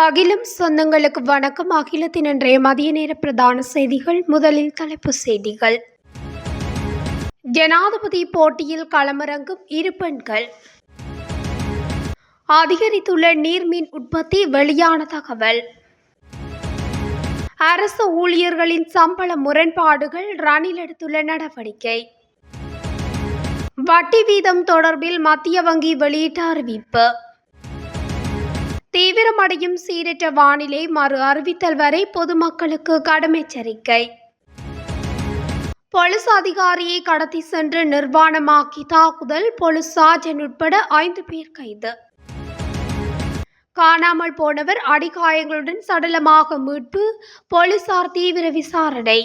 அகிலம் சொந்தங்களுக்கு வணக்கம். அகிலத்தின் இன்றைய மதிய நேர பிரதான செய்திகள். முதலில் தலைப்பு செய்திகள். ஜனாதிபதி போட்டியில் களமிறங்கும் இரு பெண்கள். அதிகரித்துள்ள நீர்மின் உற்பத்தி வெளியான தகவல். அரசு ஊழியர்களின் சம்பள முரண்பாடுகள் ரணில் எடுத்துள்ள நடவடிக்கை. வட்டி வீதம் தொடர்பில் மத்திய வங்கி வெளியிட்ட அறிவிப்பு. தீவிரமடையும் சீரற்ற வானிலை மறு அறிவித்தல் வரை பொதுமக்களுக்கு கடும் எச்சரிக்கை போலீஸ் அதிகாரியை கடத்தி சென்று நிர்வாணமாக்கி தாக்குதல் போலீஸ் சார்ஜன் உட்பட ஐந்து பேர் கைது. காணாமல் போனவர் அடிகாயங்களுடன் சடலமாக மீட்பு போலீசார் தீவிர விசாரணை.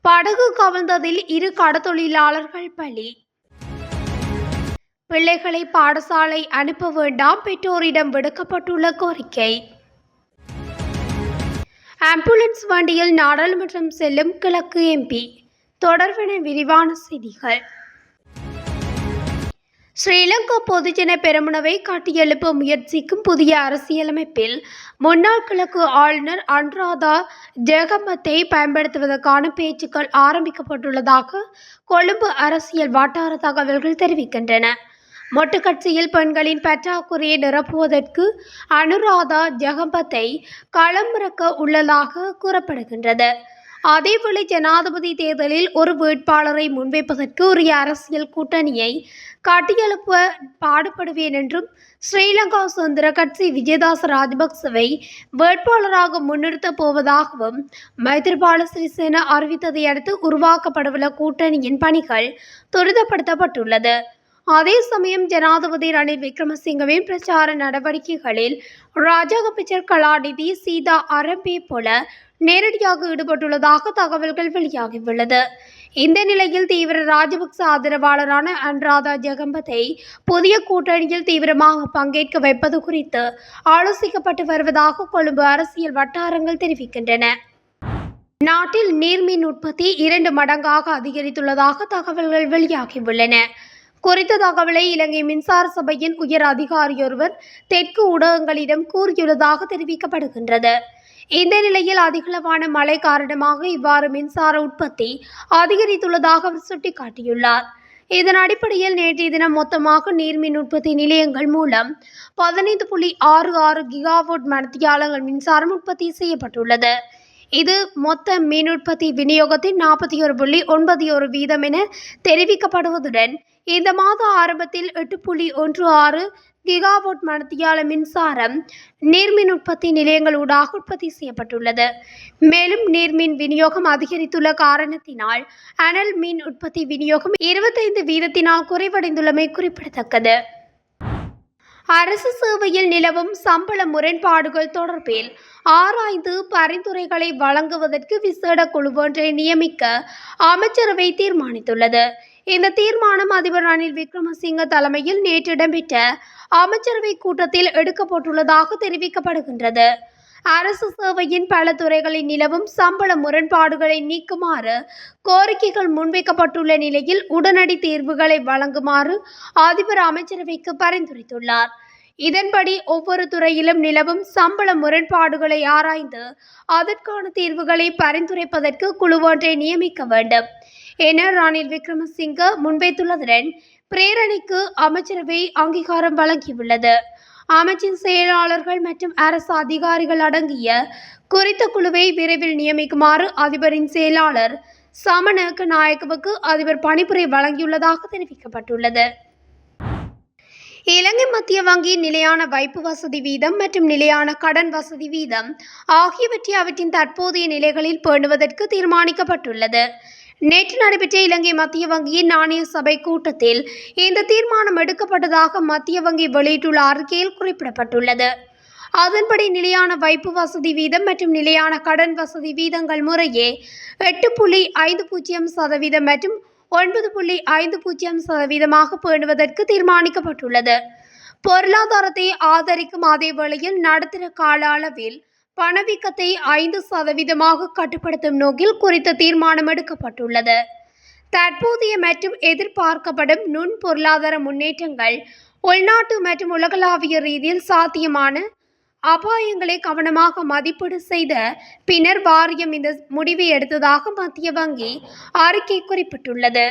படகு கவிழ்ந்ததில் இரு கடத்தொழிலாளர்கள் பலி. பிள்ளைகளை பாடசாலை அனுப்ப வேண்டாம். பெற்றோரிடம் விடுக்கப்பட்டுள்ள கோரிக்கை. ஆம்புலன்ஸ் வண்டியில் நாடாளுமன்றம் செல்லும் கிழக்கு எம்பி. தொடர்பின விரிவான செய்திகள். ஸ்ரீலங்கா பொதுஜன பெருமுனவை காட்டியெழுப்ப முயற்சிக்கும் புதிய அரசியலமைப்பில் முன்னாள் கிழக்கு ஆளுநர் அனுராதா ஜெகமத்தை பயன்படுத்துவதற்கான பேச்சுக்கள் ஆரம்பிக்கப்பட்டுள்ளதாக கொழும்பு அரசியல் வட்டார தகவல்கள் தெரிவிக்கின்றன. மொட்டுக்கட்சியில் பெண்களின் பற்றாக்குறையை நிரப்புவதற்கு அனுராதா ஜெகம்பத்தை களமிறக்க உள்ளதாக கூறப்படுகின்றது. அதேவேளை ஜனாதிபதி தேர்தலில் ஒரு வேட்பாளரை முன்வைப்பதற்கு உரிய அரசியல் கூட்டணியை கட்டியெழுப்ப பாடுபடுவேன் என்றும் ஸ்ரீலங்கா சுதந்திர கட்சி விஜயதாச ராஜபக்சவை வேட்பாளராக முன்னிறுத்தப் போவதாகவும் மைத்திரிபால சிறிசேன அறிவித்ததை அடுத்து உருவாக்கப்படவுள்ள கூட்டணியின் பணிகள் துரிதப்படுத்தப்பட்டுள்ளது. அதே சமயம் ஜனாதிபதி ரணில் விக்ரமசிங்கவின் பிரச்சார நடவடிக்கைகளில் ராஜாங்க கலாநிதி சீதா அரம்பே போல நேரடியாக ஈடுபட்டுள்ளதாக தகவல்கள் வெளியாகியுள்ளது. இந்த நிலையில் தீவிர ராஜபக்ச ஆதரவாளரான அன்ராதா ஜெகம்பத்தை புதிய கூட்டணியில் தீவிரமாக பங்கேற்க வைப்பது குறித்து ஆலோசிக்கப்பட்டு வருவதாக கொழும்பு அரசியல் வட்டாரங்கள் தெரிவிக்கின்றன. நாட்டில் நீர்மின் உற்பத்தி இரண்டு மடங்காக அதிகரித்துள்ளதாக தகவல்கள் வெளியாகியுள்ளன. குறித்த தகவலை இலங்கை மின்சார சபையின் உயர் அதிகாரியொருவர் தெற்கு ஊடகங்களிடம் கூறியுள்ளதாக தெரிவிக்கப்படுகின்றது. இந்த நிலையில் அதிகளவான மழை காரணமாக இவ்வாறு மின்சார உற்பத்தி அதிகரித்துள்ளதாக அவர் சுட்டிக்காட்டியுள்ளார். இதன் அடிப்படையில் நேற்றைய தினம் மொத்தமாக நீர்மின் உற்பத்தி நிலையங்கள் மூலம் பதினைந்து புள்ளி ஆறு ஆறு கிகாவோட் மணத்தியாலங்கள் மின்சாரம் உற்பத்தி செய்யப்பட்டுள்ளது. இது மொத்த மின் உற்பத்தி விநியோகத்தின் நாற்பத்தி ஒரு புள்ளி ஒன்பது ஒரு வீதம் என தெரிவிக்கப்படுவதுடன் இந்த மாத ஆரம்பத்தில் எட்டு புள்ளி ஒன்று ஆறு கிகாவோட் மணத்தியால மின்சாரம் நீர்மின் உற்பத்தி நிலையங்களூடாக உற்பத்தி செய்யப்பட்டுள்ளது. மேலும் நீர்மின் விநியோகம் அதிகரித்துள்ள காரணத்தினால் அனல் மின் உற்பத்தி விநியோகம் இருபத்தைந்து வீதத்தினால் குறைவடைந்துள்ளமை குறிப்பிடத்தக்கது. அரசு சேவையில் நிலவும் சம்பள முரண்பாடுகள் தொடர்பில் ஆராய்ந்து பரிந்துரைகளை வழங்குவதற்கு விசேட குழு ஒன்றை நியமிக்க அமைச்சரவை தீர்மானித்துள்ளது. இந்த தீர்மானம் அதிபர் ரணில் விக்ரமசிங்க தலைமையில் நேற்று இடம்பெற்ற அமைச்சரவை கூட்டத்தில் எடுக்கப்பட்டுள்ளதாக தெரிவிக்கப்படுகின்றது. அரசு சேவையின் பல துறைகளில் நிலவும் சம்பள முரண்பாடுகளை நீக்குமாறு கோரிக்கைகள் முன்வைக்கப்பட்டுள்ள நிலையில் உடனடி தீர்வுகளை வழங்குமாறு அதிபர் அமைச்சரவைக்கு பரிந்துரைத்துள்ளார். இதன்படி ஒவ்வொரு துறையிலும் நிலவும் சம்பள முரண்பாடுகளை ஆராய்ந்து அதற்கான தீர்வுகளை பரிந்துரைப்பதற்கு குழு ஒன்றை நியமிக்க வேண்டும். என ரணில் விக்ரமசிங்க முன்வைத்துள்ளதுடன் பிரேரணைக்கு அமைச்சரவை அங்கீகாரம் வழங்கியுள்ளது. அமைச்சின் செயலாளர்கள் மற்றும் அரசு அதிகாரிகள் அடங்கிய குறித்த குழுவை விரைவில் நியமிக்குமாறு அதிபரின் செயலாளர் சமணக்க நாயக்கவுக்கு அதிபர் பணிப்புரை வழங்கியுள்ளதாக தெரிவிக்கப்பட்டுள்ளது. இலங்கை மத்திய வங்கியின் நிலையான வைப்பு வசதி வீதம் மற்றும் நிலையான கடன் வசதி வீதம் ஆகியவற்றை அவற்றின் தற்போதைய நிலைகளில் பேணுவதற்கு தீர்மானிக்கப்பட்டுள்ளது. நேற்று நடைபெற்ற இலங்கை மத்திய வங்கியின் நாணய சபை கூட்டத்தில் இந்த தீர்மானம் எடுக்கப்பட்டதாக மத்திய வங்கி வெளியிட்டுள்ள அறிக்கையில் குறிப்பிடப்பட்டுள்ளது. அதன்படி நிலையான வைப்பு வசதி வீதம் மற்றும் நிலையான கடன் வசதி வீதங்கள் முறையே எட்டு புள்ளி ஐந்து பூஜ்ஜியம் சதவீதம் மற்றும் ஒன்பது புள்ளி ஐந்து பூஜ்ஜியம் சதவீதமாக பேணுவதற்கு தீர்மானிக்கப்பட்டுள்ளது. பொருளாதாரத்தை ஆதரிக்கும் அதே வேளையில் நடுத்தர கால அளவில் பணவீக்கத்தை ஐந்து சதவீதமாக கட்டுப்படுத்தும் நோக்கில் குறித்த தீர்மானம் எடுக்கப்பட்டுள்ளது. தற்போதைய மற்றும் எதிர்பார்க்கப்படும் நுண் பொருளாதார முன்னேற்றங்கள் உள்நாட்டு மற்றும் உலகளாவிய ரீதியில் சாத்தியமான அபாயங்களை கவனமாக மதிப்பீடு செய்த பின்னர் வாரியம் இந்த முடிவை எடுத்ததாக மத்திய வங்கி அறிக்கை குறிப்பிட்டுள்ளது.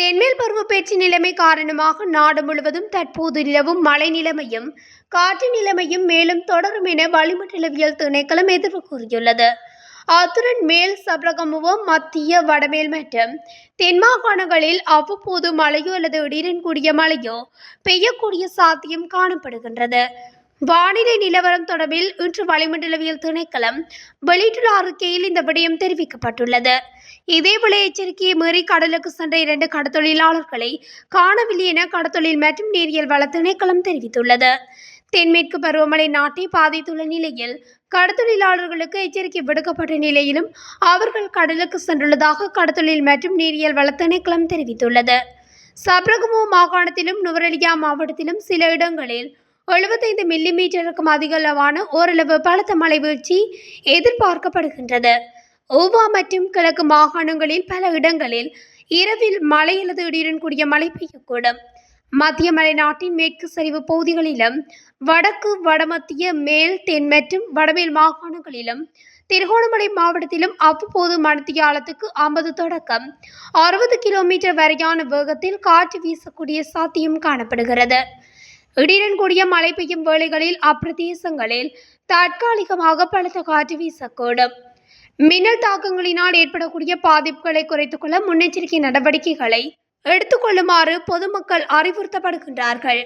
தென்மேல் பருவப்பேச்சு நிலைமை காரணமாக நாடு முழுவதும் தற்போது நிலவும் மழை நிலைமையும் காற்று நிலைமையும் மேலும் தொடரும் என வளிமண்டலவியல் திணைக்களம் எதிர்ப்பு கூறியுள்ளது. அத்துடன் மேல் சப்ரகமுவம் மத்திய வடமேல் மற்றும் தென்மாகாணங்களில் அவ்வப்போது மழையோ அல்லது இடியுடன் கூடிய மழையோ பெய்யக்கூடிய சாத்தியம் காணப்படுகின்றது. வானிலை நிலவரம் தொடர்பில் இன்று வளிமண்டலவியல் திணைக்களம் வெளியிட்டுள்ள அறிக்கையில் இந்த விடயம் தெரிவிக்கப்பட்டுள்ளது. இதேபோல எச்சரிக்கையை மீறி கடலுக்கு சென்ற இரண்டு கடத்தொழிலாளர்களை காணவில்லை என கடத்தொழில் மற்றும் நீரியல் வள திணைக்களம் தெரிவித்துள்ளது. தென்மேற்கு பருவமழை நாட்டை பாதித்துள்ள நிலையில் கடத்தொழிலாளர்களுக்கு எச்சரிக்கை விடுக்கப்பட்ட நிலையிலும் அவர்கள் கடலுக்கு சென்றுள்ளதாக கடத்தொழில் மற்றும் நீரியல் வள திணைக்களம் தெரிவித்துள்ளது. சப்ரகமோ மாகாணத்திலும் நுவரெலியா மாவட்டத்திலும் சில இடங்களில் எழுபத்தைந்து மில்லி மீட்டருக்கும் அதிகளவான ஓரளவு பலத்த மழை வீழ்ச்சி எதிர்பார்க்கப்படுகின்றது. ஓவா மற்றும் கிழக்கு மாகாணங்களில் பல இடங்களில் இரவில் மழை அல்லது இடியுடன் கூடிய மழை பெய்யக்கூடும். மத்திய மலைநாட்டின் மேற்கு சரிவு பகுதிகளிலும் வடக்கு வடமத்திய மேல் தென் மற்றும் வடமேல் மாகாணங்களிலும் திருகோணமலை மாவட்டத்திலும் அவ்வப்போது மணித்தியாலத்துக்கு ஐம்பது தொடக்கம். அறுபது கிலோமீட்டர் வரையான வேகத்தில் காற்று வீசக்கூடிய சாத்தியம் காணப்படுகிறது. இடியுடன் கூடிய மழை பெய்யும் வேளைகளில் அப்பிரதேசங்களில் தற்காலிகமாக பலத்த காற்று வீசக்கூடும். மின்னல் தாக்கங்களினால் ஏற்படக்கூடிய பாதிப்புகளை குறைத்துக் கொள்ள முன்னெச்சரிக்கை நடவடிக்கைகளை எடுத்துக்கொள்ளுமாறு பொதுமக்கள் அறிவுறுத்தப்படுகின்றார்கள்.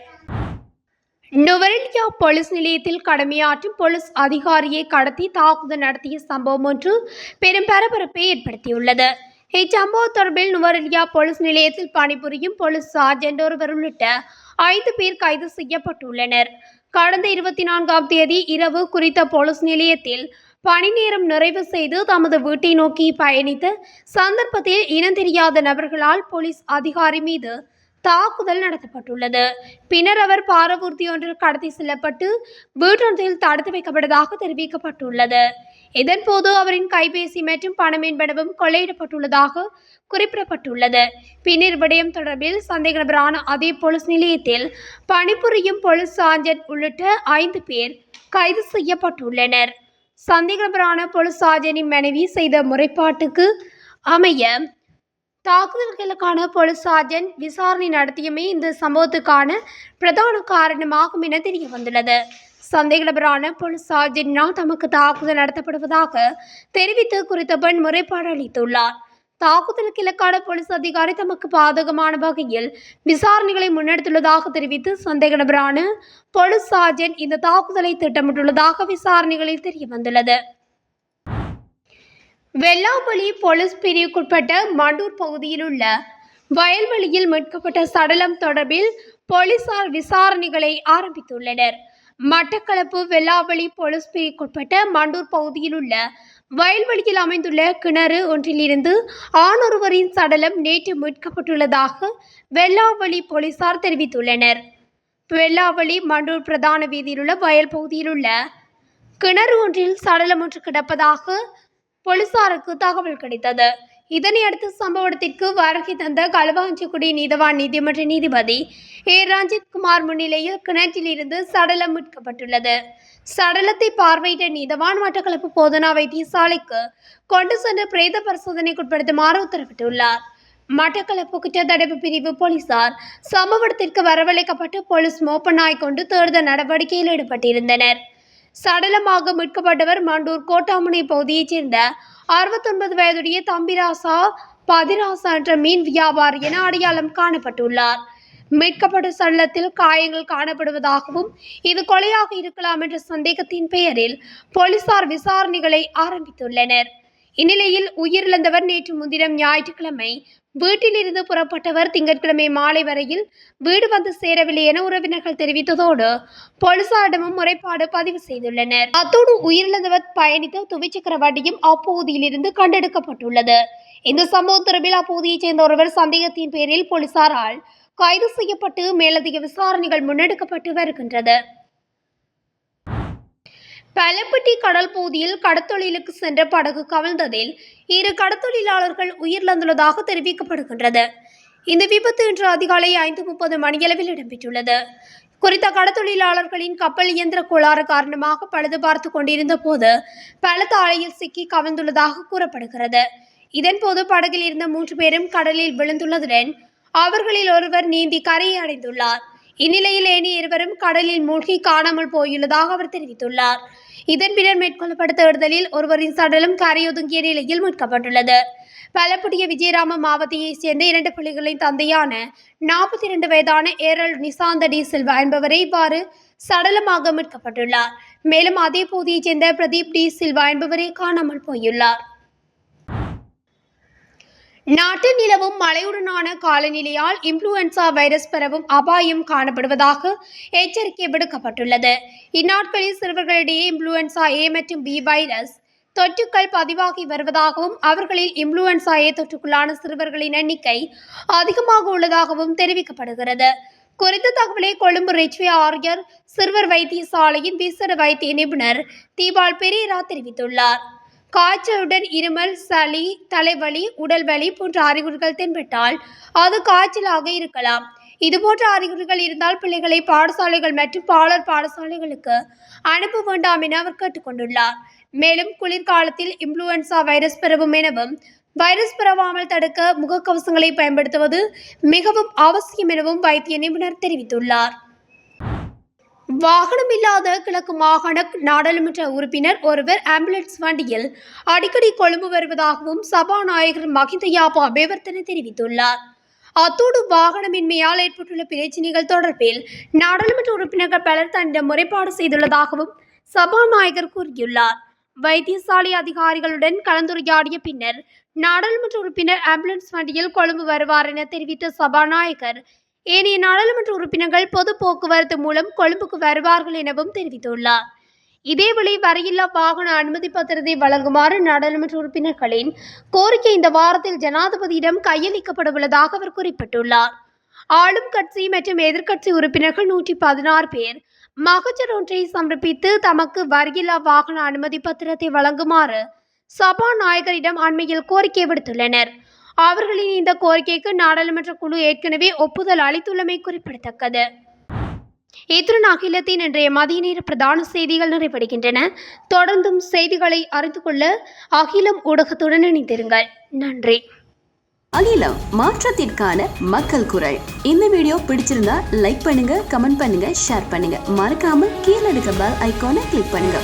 நுவரெலியா போலீஸ் நிலையத்தில் கடமையாற்றும் போலீஸ் அதிகாரியை கடத்தி தாக்குதல் நடத்திய சம்பவம் ஒன்று பெரும் பரபரப்பை ஏற்படுத்தியுள்ளது. இச்சம்பவம் தொடர்பில் நுவரெலியா போலீஸ் நிலையத்தில் பணிபுரியும் போலீஸ் சார்ஜென்ட் ஒருவர் உள்ளிட்ட ஐந்து பேர் கைது செய்யப்பட்டுள்ளனர். கடந்த இருபத்தி நான்காம் தேதி இரவு குறித்த போலீஸ் நிலையத்தில் பணி நேரம் நிறைவு செய்து தமது வீட்டை நோக்கி பயணித்த சந்தர்ப்பத்தில் இனந்தெரியாத நபர்களால் போலீஸ் அதிகாரி மீது தாக்குதல் நடத்தப்பட்டுள்ளது. பின்னர் அவர் பாரவூர்தி ஒன்றில் கடத்தி செல்லப்பட்டு வீட்டொன்றில் தடுத்து வைக்கப்பட்டதாக தெரிவிக்கப்பட்டுள்ளது. இதன்போது அவரின் கைபேசி மற்றும் பணம் என்பனவும் கொள்ளையிடப்பட்டுள்ளதாக குறிப்பிடப்பட்டுள்ளது. பின்னர் விடயம் தொடர்பில் சந்தேக நபரான அதே போலீஸ் நிலையத்தில் பணிபுரியும் போலீஸ் சார்ஜென்ட் உள்ளிட்ட ஐந்து பேர் கைது செய்யப்பட்டுள்ளனர். சந்தேக நபரான போலீஸ் சார்ஜனின் மனைவி செய்த முறைப்பாட்டுக்கு அமைய தாக்குதல்களுக்கான போலீஸ் சார்ஜன் விசாரணை நடத்தியமே இந்த சம்பவத்துக்கான பிரதான காரணமாகும் என தெரிய வந்துள்ளது சந்தேக போலீசார் போலீஸ் தமக்கு தாக்குதல் நடத்தப்படுவதாக தெரிவித்து குறித்த பெண் முறைப்பாடு அளித்துள்ளார். தாக்குதலுக்கு இலக்கான போலீஸ் அதிகாரி தமக்கு பாதகமான வகையில் விசாரணைகளை முன்னெடுத்துள்ளதாக தெரிவித்து சந்தேக நபரான போலீஸ் சார்ஜன் இந்த தாக்குதலை திட்டமிட்டுள்ளதாக விசாரணைகளில் தெரிய வந்துள்ளது வெள்ளாம்பள்ளி போலீஸ் பிரிவுக்குட்பட்ட மண்டூர் பகுதியில் உள்ள வயல்வெளியில் மீட்கப்பட்ட சடலம் தொடர்பில் போலீசார் விசாரணைகளை ஆரம்பித்துள்ளனர். மட்டக்களப்பு வெள்ளாவளி போலீஸ் பிரிவுக்குட்பட்ட மண்டூர் பகுதியில் உள்ள வயல்வெளியில் அமைந்துள்ள கிணறு ஒன்றிலிருந்து ஆணொருவரின் சடலம் நேற்று மீட்கப்பட்டுள்ளதாக வெள்ளாவளி போலீசார் தெரிவித்துள்ளனர். வெள்ளாவளி மண்டூர் பிரதான வீதியில் உள்ள வயல் பகுதியில் உள்ள கிணறு ஒன்றில் சடலம் ஒன்று கிடப்பதாக போலீசாருக்கு தகவல் கிடைத்தது. இதனை அடுத்து சம்பவ வருகை தந்த களுவாஞ்சிக்குடி நீதவான் நீதிமன்ற நீதிபதி ஏ. ரஞ்சித் குமார் முன்னிலையில் கிணற்றிலிருந்து சடலம் மீட்கப்பட்டுள்ளது. சடலத்தை பார்வையிட்ட நீதவான் மட்டக்களப்பு போதனா வைத்தியசாலைக்கு கொண்டு சென்று பிரேத பரிசோதனைக்குட்படுத்துமாறு உத்தரவிட்டுள்ளார். மட்டக்களப்பு குற்றத்தடுப்பு பிரிவு போலீசார் சம்பவத்திற்கு வரவழைக்கப்பட்டு போலீஸ் மோப்ப நாய் கொண்டு தேடுதல் நடவடிக்கையில் ஈடுபட்டிருந்தனர். சடலமாக மீட்கப்பட்டவர் மண்டூர் கோட்டாமனை பகுதியைச் சேர்ந்த அறுபத்தொன்பது வயதுடைய தம்பிராசா பதிராசா என்ற மீன் வியாபாரி என அடையாளம் காணப்பட்டுள்ளார். மீட்கப்பட்ட சடலத்தில் காயங்கள் காணப்படுவதாகவும் இது கொலையாக இருக்கலாம் என்ற சந்தேகத்தின் பெயரில் போலீசார் விசாரணைகளை ஆரம்பித்துள்ளனர். இந்நிலையில் உயிரிழந்தவர் நேற்று முன்தினம் ஞாயிற்றுக்கிழமை வீட்டிலிருந்து புறப்பட்டவர் திங்கட்கிழமை மாலை வரையில் வீடு வந்து சேரவில்லை என உறவினர்கள் தெரிவித்ததோடு போலீசாரிடமும் முறைப்பாடு பதிவு செய்துள்ளனர். அத்தோடு உயிரிழந்தவர் பயணித்த துவிச்சக்கர வண்டியும் அப்பகுதியிலிருந்து கண்டெடுக்கப்பட்டுள்ளது. இந்த சம்பவம் தொடர்பில் அப்பகுதியைச் சேர்ந்த ஒருவர் சந்தேகத்தின் பேரில் போலீசாரால் கைது செய்யப்பட்டு மேலதிக விசாரணைகள் முன்னெடுக்கப்பட்டு வருகின்றது. பலப்பட்டி கடல் பகுதியில் கடத்தொழிலுக்கு சென்ற படகு கவிழ்ந்ததில் இரு கடத்தொழிலாளர்கள் உயிரிழந்துள்ளதாக தெரிவிக்கப்படுகின்றது. இந்த விபத்து இன்று அதிகாலை ஐந்து முப்பது மணியளவில் இடம்பெற்றுள்ளது. குறித்த கடத்தொழிலாளர்களின் கப்பல் இயந்திர கோளாறு காரணமாக பழுது பார்த்து கொண்டிருந்த போது பலத்த ஆலையில் சிக்கி கவிழ்ந்துள்ளதாக கூறப்படுகிறது. இதன்போது படகில் இருந்த மூன்று பேரும் கடலில் விழுந்துள்ளதுடன் அவர்களில் ஒருவர் நீந்தி கரையை அடைந்துள்ளார். இந்நிலையில் ஏனி இருவரும் கடலில் மூழ்கி காணாமல் போயுள்ளதாக அவர் தெரிவித்துள்ளார். இதன் பின்னர் மேற்கொள்ளப்பட்ட தேடுதலில் ஒருவரின் சடலம் கரையொதுங்கிய நிலையில் மீட்கப்பட்டுள்ளது. பலப்புடைய விஜயராம மாவட்டத்தையைச் சேர்ந்த இரண்டு பிள்ளைகளின் தந்தையான நாற்பத்தி இரண்டு வயதான ஏரல் நிசாந்த டி சில்வா என்பவரை இவ்வாறு சடலமாக மீட்கப்பட்டுள்ளார். மேலும் அதே பகுதியைச் சேர்ந்த பிரதீப் டி சில்வா என்பவரை காணாமல் போயுள்ளார். நாட்டில் நிலவும் மழையுடனான காலநிலையால் இன்ஃப்ளூயன்சா வைரஸ் பரவும் அபாயம் காணப்படுவதாக எச்சரிக்கை விடுக்கப்பட்டுள்ளது. இந்நாட்களில் சிறுவர்களிடையே இன்ஃப்ளூயன்சா ஏ மற்றும் பி வைரஸ் தொற்றுக்கள் பதிவாகி வருவதாகவும் அவர்களில் இன்ஃப்ளூயன்சா ஏ தொற்றுக்குள்ளான சிறுவர்களின் எண்ணிக்கை அதிகமாக உள்ளதாகவும் தெரிவிக்கப்படுகிறது. குறித்த தகவலை கொழும்பு ரிச்வே ஆரியர் சிறுவர் வைத்தியசாலையின் விசேட வைத்திய நிபுணர் தீபால் பெரேரா தெரிவித்துள்ளார். காய்ச்சலுடன் இருமல் சளி தலைவலி உடல் வலி போன்ற அறிகுறிகள் தென்பட்டால் அது காய்ச்சலாக இருக்கலாம். இதுபோன்ற அறிகுறிகள் இருந்தால் பிள்ளைகளை பாடசாலைகள் மற்றும் பாலர் பாடசாலைகளுக்கு அனுப்ப வேண்டாம் என அவர் கேட்டுக்கொண்டுள்ளார். மேலும் குளிர்காலத்தில் இன்ஃப்ளூயன்சா வைரஸ் பரவும் எனவும் வைரஸ் பரவாமல் தடுக்க முகக்கவசங்களை பயன்படுத்துவது மிகவும் அவசியம் எனவும் வைத்திய நிபுணர் தெரிவித்துள்ளார். வாகனம் இல்லாத கிழக்கு மாகாண நாடாளுமன்ற உறுப்பினர் ஒருவர் ஆம்புலன்ஸ் வண்டியில் அடிக்கடி கொழும்பு வருவதாகவும் சபாநாயகர் மகிந்த யாபா அபிவர்த்தனை தெரிவித்துள்ளார். அத்தோடு வாகனமின்மையால் ஏற்பட்டுள்ள பிரச்சினைகள் தொடர்பில் நாடாளுமன்ற உறுப்பினர்கள் பலர் தன்னிடம் முறைப்பாடு செய்துள்ளதாகவும் சபாநாயகர் கூறியுள்ளார். வைத்தியசாலை அதிகாரிகளுடன் கலந்துரையாடிய பின்னர் நாடாளுமன்ற உறுப்பினர் ஆம்புலன்ஸ் வண்டியில் கொழும்பு வருவார் என தெரிவித்த சபாநாயகர் ஏனைய நாடாளுமன்ற உறுப்பினர்கள் பொது போக்குவரத்து மூலம் கொழும்புக்கு வருவார்கள் எனவும் தெரிவித்துள்ளார். இதேவேளை வரையில்லா வாகன அனுமதி பத்திரத்தை வழங்குமாறு நாடாளுமன்ற உறுப்பினர்களின் கோரிக்கை இந்த வாரத்தில் ஜனாதிபதியிடம் கையளிக்கப்பட உள்ளதாக அவர் குறிப்பிட்டுள்ளார். ஆளும் கட்சி மற்றும் எதிர்க்கட்சி உறுப்பினர்கள் நூற்றி பதினாறு பேர் மகஜர் ஒன்றை சமர்ப்பித்து தமக்கு வரியில்லா வாகன அனுமதி பத்திரத்தை வழங்குமாறு சபாநாயகரிடம் அண்மையில் கோரிக்கை விடுத்துள்ளனர். அவர்களின் இந்த கோரிக்கைக்கு நாடாளுமன்ற குழு ஏற்கனவே ஒப்புதல் அளித்துள்ளமை குறிப்பிடத்தக்கது. இத்துடன் அகிலத்தின் இன்றைய மதிய நேர பிரதான செய்திகள் நிறைவடைகின்றன. தொடர்ந்தும் செய்திகளை அறிந்து கொள்ள அகிலம் ஊடகத்துடன் இணைந்திருங்கள். நன்றி. அகிலம் மாற்றத்திற்கான மக்கள் குரல். இந்த வீடியோ பிடிச்சிருந்தா லைக் பண்ணுங்க கமெண்ட் பண்ணுங்க ஷேர் பண்ணுங்க. மறக்காம கீழே இருக்க பெல் ஐக்கானை கிளிக் பண்ணுங்க.